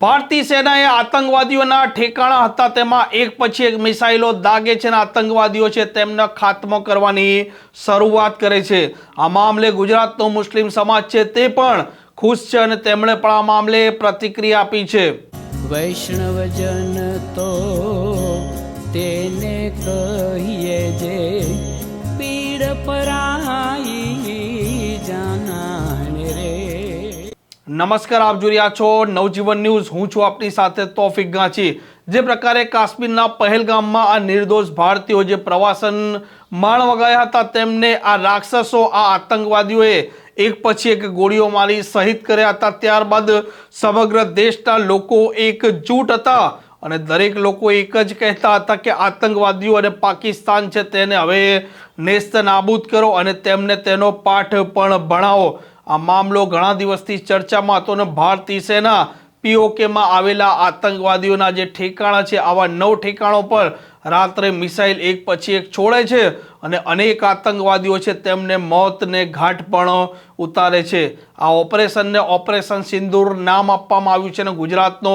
ભારતીય સેનાએ આતંકવાદીઓના ઠેકાણા હતા, તેમાં એક પછી એક મિસાઇલો દાગે છે અને આતંકવાદીઓ છે તેમનો ખાત્મો કરવાની શરૂઆત કરે છે. આ મામલે ગુજરાતનો મુસ્લિમ સમાજ છે તે પણ ખુશ છે અને તેમણે પણ આ મામલે પ્રતિક્રિયા આપી છે. વૈષ્ણવજન તો તેને કહીએ જે પીડ પરાઈ નમસ્કાર, આપ જોઈ રહ્યા છો નવજીવન ન્યૂઝ. હું છું આપની સાથે તોફિક ગાંચી. જે પ્રકારે કાશ્મીરના પહેલગામમાં આ નિર્દોષ ભારતીયો જે પ્રવાસન માણ વગાયા હતા, તેમને આ રાક્ષસો, આ આતંકવાદીઓએ એક પછી એક ગોળીઓ મારી શહીદ કર્યા હતા. ત્યારબાદ સમગ્ર દેશના લોકો એકજૂટ હતા અને દરેક લોકો એક જ કહેતા હતા કે આતંકવાદીઓ અને પાકિસ્તાન છે, તેને હવે નેસ્ત નાબૂદ કરો અને તેમને તેનો પાઠ પણ ભણાવો. આ મામલો ઘણા દિવસથી ચર્ચામાં હતો અને ભારતીય સેના પીઓકેમાં આવેલા આતંકવાદીઓના જે ઠેકાણા છે, આવા નવ ઠેકાણો પર રાત્રે મિસાઇલ એક પછી એક છોડે છે અને અનેક આતંકવાદીઓ છે તેમને મોતને ઘાટ પણ ઉતારે છે. આ ઓપરેશનને ઓપરેશન સિંદૂર નામ આપવામાં આવ્યું છે અને ગુજરાતનો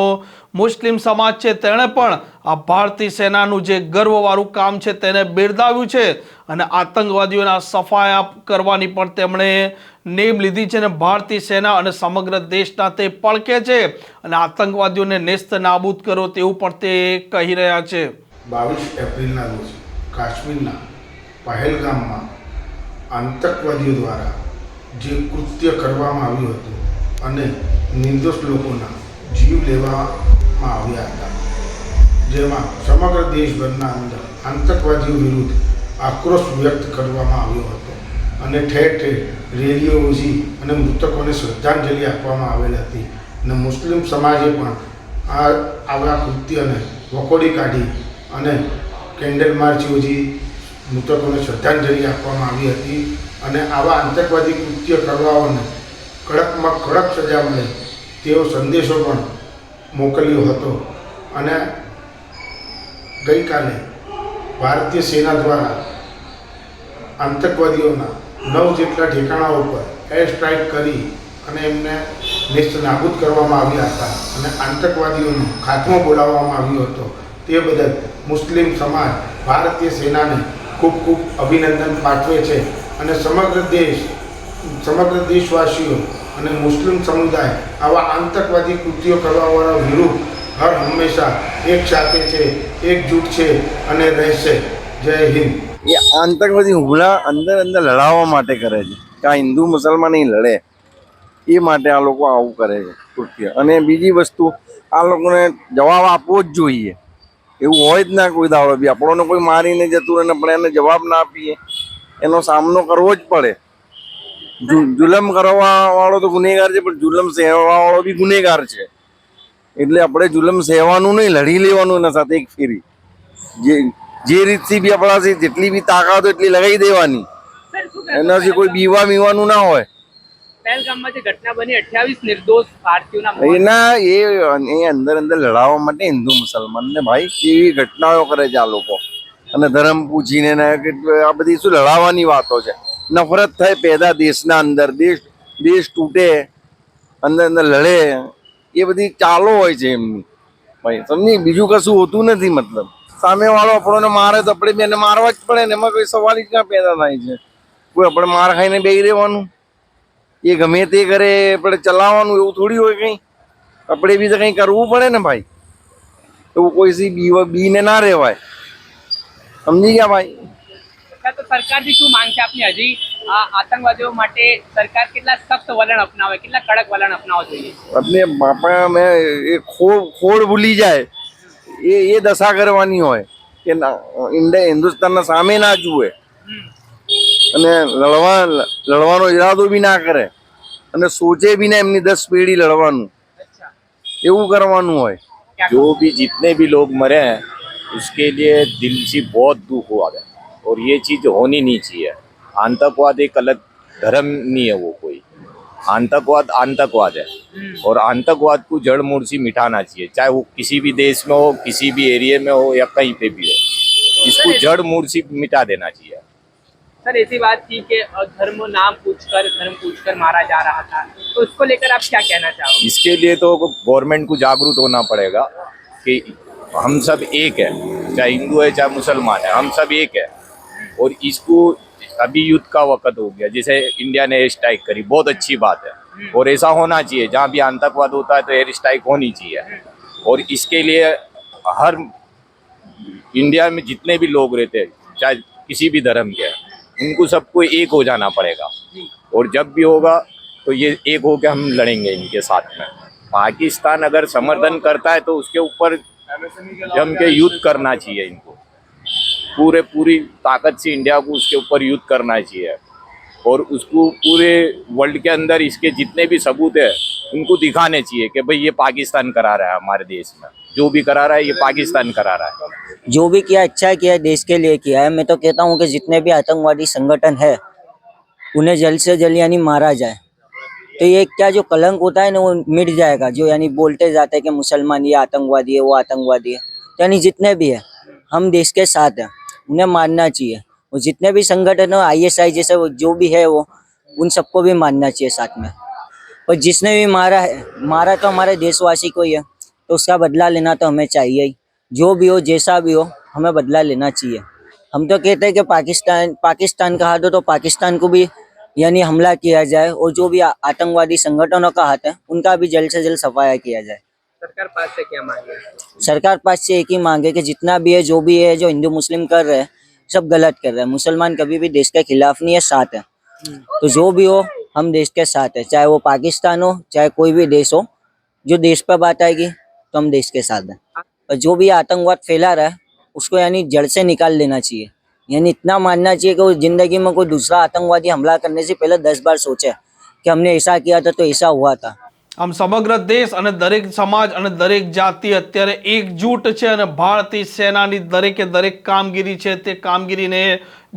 મુસ્લિમ સમાજ છે તેણે પણ આ ભારતીય સેનાનું જે ગર્વવાળું કામ છે તેને બિરદાવ્યું છે અને આતંકવાદીઓના સફાયા કરવાની પણ તેમણે નેમ લીધી છે અને ભારતીય સેના અને સમગ્ર દેશના તે પડકે છે અને આતંકવાદીઓને નેસ્ત નાબૂદ કરો તેવું પણ તે કહી રહ્યા છે. બાવીસ એપ્રિલના રોજ કાશ્મીરના પહેલગામમાં આતંકવાદીઓ દ્વારા જે કૃત્ય કરવામાં આવ્યું હતું અને નિર્દોષ લોકોના જીવ લેવામાં આવ્યા હતા, જેમાં સમગ્ર દેશભરના અંદર આતંકવાદીઓ વિરુદ્ધ આક્રોશ વ્યક્ત કરવામાં આવ્યો હતો અને ઠેર ઠેર રેલીઓ યોજી અને મૃતકોને શ્રદ્ધાંજલિ આપવામાં આવેલ હતી. અને મુસ્લિમ સમાજે પણ આ આવા કૃત્યને વખોડી કાઢી અને કેન્ડલ માર્ચ યોજી મૃતકોને શ્રદ્ધાંજલિ આપવામાં આવી હતી અને આવા આતંકવાદી કૃત્ય કરવાઓને કડકમાં કડક સજા મળે તેવો સંદેશો પણ મોકલ્યો હતો. અને ગઈકાલે ભારતીય સેના દ્વારા આતંકવાદીઓના નવ જેટલા ઠેકાણા ઉપર એર સ્ટ્રાઇક કરી અને એમને નિસ્ત નાબૂદ કરવામાં આવ્યા હતા અને આતંકવાદીઓનો ખાત્મો બોલાવવામાં આવ્યો હતો તે બદલ મુસ્લિમ સમાજ ભારતીય સેનાને ખૂબ ખૂબ અભિનંદન પાઠવે છે અને સમગ્ર દેશ, સમગ્ર દેશવાસીઓ અને મુસ્લિમ સમુદાય આવા આતંકવાદી કૃત્યો કરવાવાળા વિરુદ્ધ હર હંમેશા એક સાથે છે, એકજૂટ છે અને રહેશે. જય હિન્દ. એ આતંકવાદી હુમલા અંદર અંદર લડાવવા માટે કરે છે. કે આ હિન્દુ મુસલમાન લડે. એ માટે આ લોકો આવું કરે છે કૃત્ય. અને બીજી વસ્તુ, આ લોકોને જવાબ આપવો જ જોઈએ. એવું હોય જ ના કોઈ દાડો બી. આપણોને કોઈ મારીને જતું રહે ને આપણે એને જવાબ ના આપીએ. એનો સામનો કરવો જ પડે. જુલમ કરવા વાળો તો ગુનેગાર છે પણ જુલમ સહેવા વાળો બી ગુનેગાર છે. એટલે આપણે જુલમ સહેવાનું નહીં લડી લેવાનું એના સાથે એક ફેરી. જે જે રીતથી બી આપણાથી જેટલી બી તાકાત હોય એટલી લગાવી દેવાની? એનાથી કોઈ બીવા મીવાનું ના હોય. અંદર અંદર લડાવવા માટે હિન્દુ મુસલમાન ને ભાઈ કેવી ઘટનાઓ કરે છે આ લોકો. અને ધર્મ પૂછીને આ બધી શું લડાવવાની વાતો છે. નફરત થાય પેદા દેશના અંદર, દેશ દેશ તૂટે, અંદર અંદર લડે, એ બધી ચાલો હોય છે એમની. ભાઈ, સમજી, બીજું કશું હોતું નથી મતલબ. સામે વાળો આપણને મારે તો આપણે બેને મારવા જ પડે ને એમાં કોઈ સવાલ જ ના પેદા થાય છે? કોઈ આપણે માર ખાઈને બેસી રહેવાનું? એ ગમે તે કરે આપણે ચલાવવાનું એવું થોડી હોય કંઈ. આપણે બી તો કંઈ કરવું પડે ને ભાઈ. એવું કોઈ સી બી બીને ના રહેવાય. સમજી ગયા ભાઈ? તો સરકારથી શું માંગ છે આપની હજી? આતંકવાદીઓ માટે સરકાર કેટલા સખ્ત વલણ અપનાવે કેટલા કડક વલણ અપનાવવા જોઈએ? આપણે બાપા મેં એ ખોડ ખોડ ભૂલી જાય. એ એ દશા કરવાની હોય કે હિન્દુસ્તાનના સામે ના જુએ. અને લડવા લડવાનો ઈરાદો બી ના કરે અને સોચે બી ના એમની દસ પેઢી લડવાનું અચ્છા એવું કરવાનું હોય जो भी जितने भी लोग मरे हैं उसके लिए दिल से बहुत दुख हुआ है और ये चीज़ होनी नहीं चाहिए आतंकवाद एक अलग धर्म नहीं है वो कोई आतंकवाद आतंकवाद है और आतंकवाद को जड़ मूड़ से मिटाना चाहिए चाहे वो किसी भी देश में हो किसी भी एरिया में हो या कहीं पे भी हो इसको जड़ मूड़ से मिटा देना चाहिए सर ऐसी बात थी कि धर्म नाम पूछकर धर्म पूछकर मारा जा रहा था। तो उसको लेकर आप क्या कहना चाहोगे? इसके लिए तो गवर्नमेंट को जागरूक होना पड़ेगा कि हम सब एक है चाहे हिंदू है चाहे मुसलमान है हम सब एक है। और इसको अभी युद्ध का वक्त हो गया जैसे इंडिया ने एयर स्ट्राइक करी बहुत अच्छी बात है। और ऐसा होना चाहिए जहाँ भी आतंकवाद होता है तो एयर स्ट्राइक होनी चाहिए। और इसके लिए हर इंडिया में जितने भी लोग रहते हैं चाहे किसी भी धर्म के उनको सबको एक हो जाना पड़ेगा। और जब भी होगा तो ये एक होकर हम लड़ेंगे इनके साथ में। पाकिस्तान अगर समर्थन करता है तो उसके ऊपर जम के युद्ध करना चाहिए इनको। पूरे पूरी ताकत से इंडिया को उसके ऊपर युद्ध करना चाहिए। और उसको पूरे वर्ल्ड के अंदर इसके जितने भी सबूत है उनको दिखाने चाहिए कि भाई ये पाकिस्तान करा रहा है हमारे देश में। जो भी करा रहा है, ये पाकिस्तान करा रहा है। जो भी किया अच्छा किया है देश के लिए किया है। मैं तो कहता हूँ कि जितने भी आतंकवादी संगठन है, उन्हें जल्द से जल्द यानी मारा जाए। तो ये क्या जो कलंक होता है ना, वो मिट जाएगा। जो यानी बोलते जाते हैं कि मुसलमान ये आतंकवादी है, वो आतंकवादी है। तो यानी जितने भी है, हम देश के साथ हैं, उन्हें मानना चाहिए। और जितने भी संगठन हो आई जैसे वो जो भी है वो, उन सबको भी मानना चाहिए साथ में। और जिसने भी मारा है मारा तो हमारे देशवासी को ही है तो उसका बदला लेना तो हमें चाहिए ही। जो भी हो जैसा भी हो हमें बदला लेना चाहिए। हम तो कहते हैं कि पाकिस्तान पाकिस्तान का हाथ हो तो पाकिस्तान को भी यानी हमला किया जाए और जो भी आतंकवादी संगठनों का हाथ है उनका भी जल्द से जल्द सफाया किया जाए। सरकार पास से क्या मांगे? सरकार पास से एक ही मांग कि जितना भी है जो भी है जो हिंदू मुस्लिम कर रहे हैं सब गलत कर रहे हैं। मुसलमान कभी भी देश के खिलाफ नहीं है साथ है। तो जो भी हो हम देश के साथ है चाहे वो पाकिस्तान हो चाहे कोई भी देश हो जो देश पर बात आएगी तो हम देश के साथ हैं और जो भी आतंकवाद फैला रहा है उसको यानी जड़ से निकाल लेना चाहिए यानी इतना मानना चाहिए कि वो जिंदगी में कोई दूसरा आतंकवादी हमला करने से पहले दस बार सोचे कि हमने ऐसा किया था तो ऐसा हुआ था આમ સમગ્ર દેશ અને દરેક સમાજ અને દરેક જાતિ અત્યારે એકજૂટ છે અને ભારતીય સેનાની દરેકે દરેક કામગીરી છે તે કામગીરીને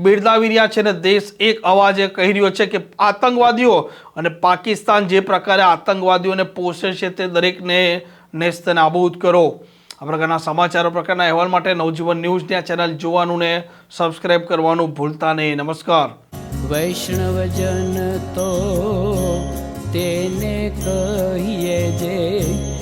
બિરદાવી રહ્યા છે અને દેશ એક અવાજે કહી રહ્યો છે કે આતંકવાદીઓ અને પાકિસ્તાન જે પ્રકારે આતંકવાદીઓને પોષે છે તે દરેકને નેસ્ત નાબૂદ કરો. આ પ્રકારના સમાચારો પ્રકારના અહેવાલ માટે નવજીવન ન્યૂઝની આ ચેનલ જોવાનું ને સબસ્ક્રાઈબ કરવાનું ભૂલતા નહીં. નમસ્કાર. વૈષ્ણવજન તો તેને કહીએ જે